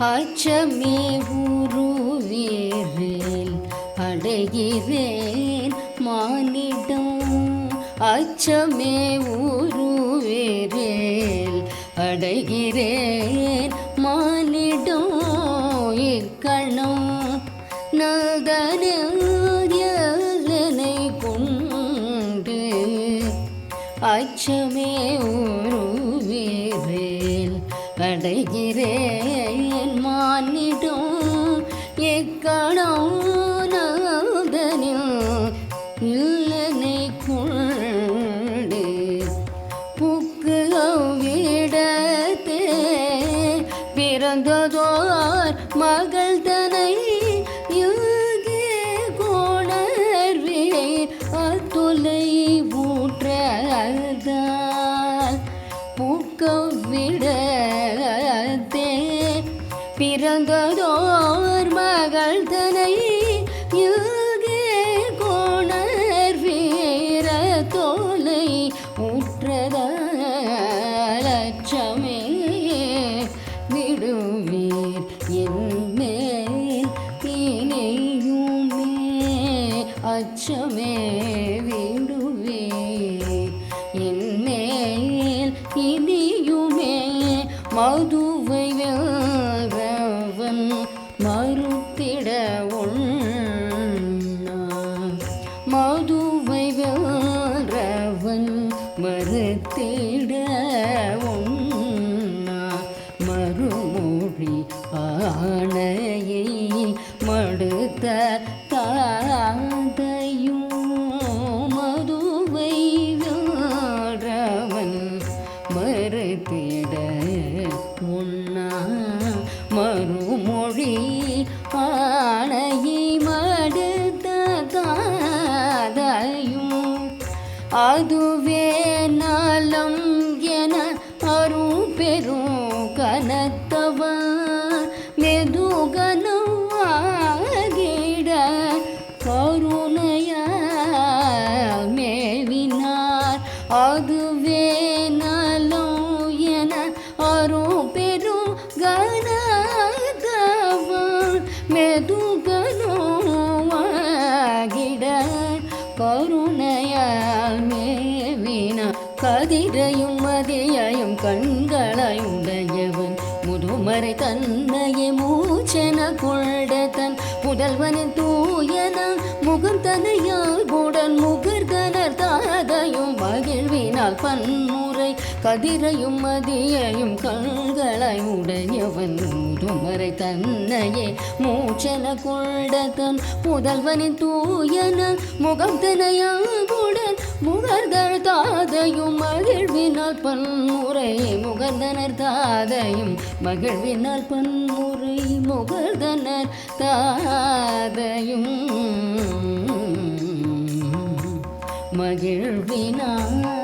அச்சமே உருவேரேல் அடைகிறேன் மானிடம். அச்சமே உருவேரேல் அடைகிறேன் மானிடம். இக்கணம் நகரனை கொண்டு அச்சமே உருவேரேல் அடைகிறேன் மானிடும் எக்கணம் நாதனில் இல்லனை கொண்டு. புக்கு அவ்விடத்தே பிறந்ததோர் மகள் புக்கவிடத்தே பிறந்ததோர் மகள் தனை யுகே கோணர் வீர தோலை உற்றதால் அச்சமே விடுவீர். என் மேல் இணையுமே அச்சமே மறுத்திட உண்ணா மதுவை வேறவன் மறுத்திட உண்ணா மறுமொழி ஆணையை மடுத்த அதுவே நலம் என அரும் பெரும் கனத்தவன் மெதுகனவாகிட கருணையால் மேவினார் அதுவே நலம் என அரும் பெரும் கனத்தவன் மெதுகனவாகிட கதிரையும் மதியையும் கண்களாய் உடையவன். முதுமறை தன்னையே மூச்சென கொண்ட புதல்வனின் தூயன முகம் தனையால் குடன் முகர்தனர் தாதையும் மகிழ்வினால் பன்முறை கதிரையும் மதியையும் கண்களாய் உடையவன். முதுமறை தன்னையே மூச்சென கொண்ட புதல்வனின் தூயன முகம் தனையால் உடன் முகர்தர் தாதையும் மகிழ்வினால் பன்முறை முகர்தனர் தாதையும் மகிழ்வினால் பன்முறை முகர்தனர் தாதையும் மகிழ்வினால்